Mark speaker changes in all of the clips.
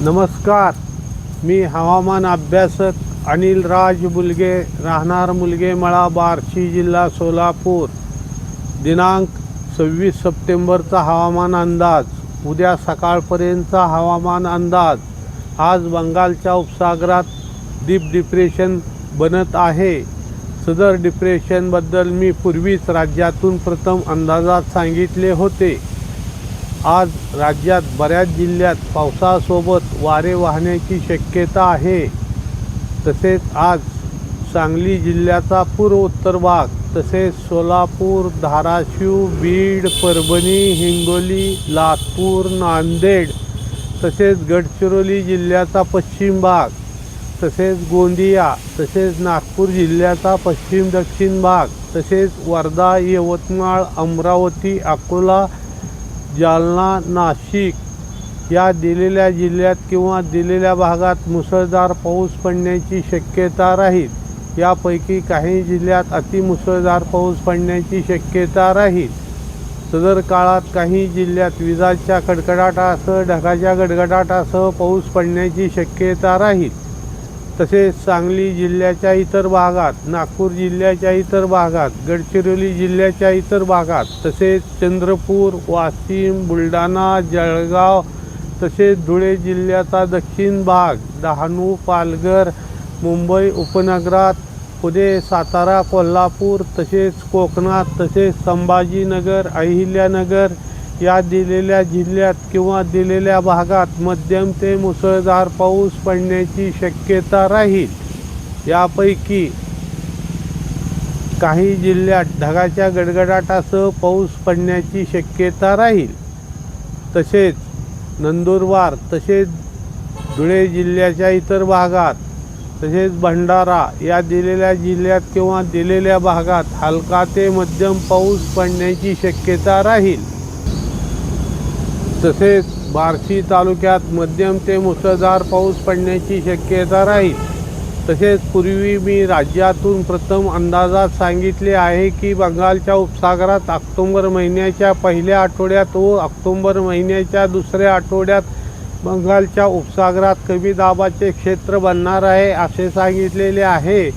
Speaker 1: नमस्कार. मी हवामान अभ्यासक अनिल राज मुलगे राहणार मुलगे मळा बार्शी जिल्हा सोलापूर. दिनांक सव्वीस सप्टेंबरचा हवामान अंदाज. उद्या सकाळपर्यंतचा हवामान अंदाज. आज बंगालच्या उपसागरात डीप डिप्रेशन बनत आहे. सदर डिप्रेशनबद्दल मी पूर्वीच राज्यातून प्रथम अंदाजात सांगितले होते. आज राज्यात बऱ्याच जिल्ह्यात पावसासोबत वारे वाहण्याची शक्यता आहे. तसेच आज सांगली जिल्ह्याचा पूर्व उत्तर भाग तसेच सोलापूर धाराशिव बीड परभणी हिंगोली लातूर नांदेड तसेच गडचिरोली जिल्ह्याचा पश्चिम भाग तसेच गोंदिया तसेच नागपूर जिल्ह्याचा पश्चिम दक्षिण भाग तसेच वर्धा यवतमाळ अमरावती अकोला जालना नाशिक या दिलेल्या जिल्ह्यात किंवा दिलेल्या भागात मुसळधार पाऊस पडण्याची शक्यता राहील. यापैकी काही जिल्ह्यात अतिमुसळधार पाऊस पडण्याची शक्यता राहील. सदर काळात काही जिल्ह्यात विजाच्या कडकडाटासह ढगाच्या गडगडाटासह पाऊस पडण्याची शक्यता राहील. तसेच सांगली जिल्ह्याच्या इतर भागात नागपूर जिल्ह्याच्या इतर भागात गडचिरोली जिल्ह्याच्या इतर भागात तसेच चंद्रपूर वाशिम बुलढाणा जळगाव तसेच धुळे जिल्ह्याचा दक्षिण भाग डहाणू पालघर मुंबई उपनगरात पुणे सातारा कोल्हापूर तसेच कोकणात तसेच संभाजीनगर अहिल्यानगर या दिलेल्या जिल्ह्यात किंवा दिलेल्या भागात मध्यम ते मुसळधार पाऊस पडण्याची शक्यता राहील. यापैकी काही जिल्ह्यात ढगाच्या गडगडाटासह पाऊस पडण्याची शक्यता राहील. तसेच नंदुरबार तसेच धुळे जिल्ह्याच्या इतर भागात तसेच भंडारा या दिलेल्या जिल्ह्यात किंवा दिलेल्या भागात हलका ते मध्यम पाऊस पडण्याची शक्यता राहील. तसेच बार्शी तालुक्यात मध्यम ते मुसळधार पाऊस पडण्याची शक्यता राहील. तसेच पूर्वी मी राज्यातून प्रथम अंदाजात सांगितले आहे की बंगालच्या उपसागरात ऑक्टोंबर महिन्याच्या पहिल्या आठवड्यात व ऑक्टोंबर महिन्याच्या दुसऱ्या आठवड्यात बंगालच्या उपसागरात कमी दाबाचे क्षेत्र बनणार आहे असे सांगितलेले आहे.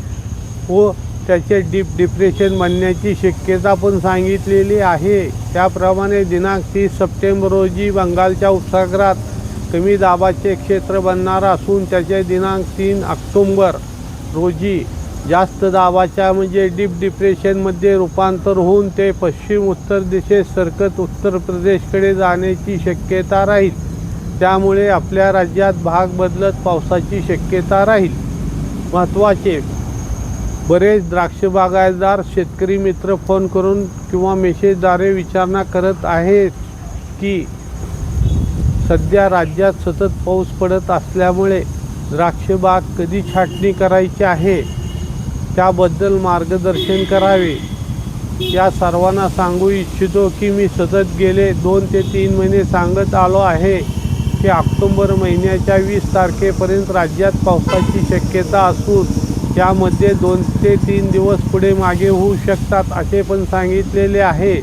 Speaker 1: व त्याचे डीप डिप्रेशन बनण्याची शक्यता पण सांगितलेली आहे. त्याप्रमाणे दिनांक तीस सप्टेंबर रोजी बंगालच्या उपसागरात कमी दाबाचे क्षेत्र बनणार असून त्याचे दिनांक तीन ऑक्टोंबर रोजी जास्त दाबाच्या म्हणजे डीप डिप्रेशनमध्ये रूपांतर होऊन ते पश्चिम उत्तर दिशेत सरकत उत्तर प्रदेशकडे जाण्याची शक्यता राहील. त्यामुळे आपल्या राज्यात भाग बदलत पावसाची शक्यता राहील. महत्त्वाचे बरेच द्राक्ष बागायतदार शेतकरी मित्र फोन करून किंवा मेसेजद्वारे विचारणा करत आहेत की सध्या राज्यात सतत पाऊस पडत असल्यामुळे द्राक्षबाग कधी छाटणी करायची आहे? त्याबद्दल मार्गदर्शन करावे. या सर्वांना सांगू इच्छितो की मी सतत गेले दोन ते तीन महिने सांगत आलो आहे की ऑक्टोंबर महिन्याच्या वीस तारखेपर्यंत राज्यात पावसाची शक्यता असून त्यामध्ये दोन ते तीन दिवस पुढे मागे होऊ शकतात असे पण सांगितलेले आहे.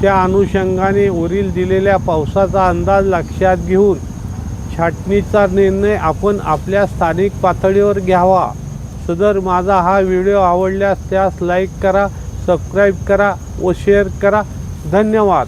Speaker 1: त्या अनुषंगाने वरील दिलेल्या पावसाचा अंदाज लक्षात घेऊन छाटणीचा निर्णय आपण आपल्या स्थानिक पातळीवर घ्यावा. सदर माझा हा व्हिडिओ आवडल्यास त्यास लाईक करा सबस्क्राईब करा व शेअर करा. धन्यवाद.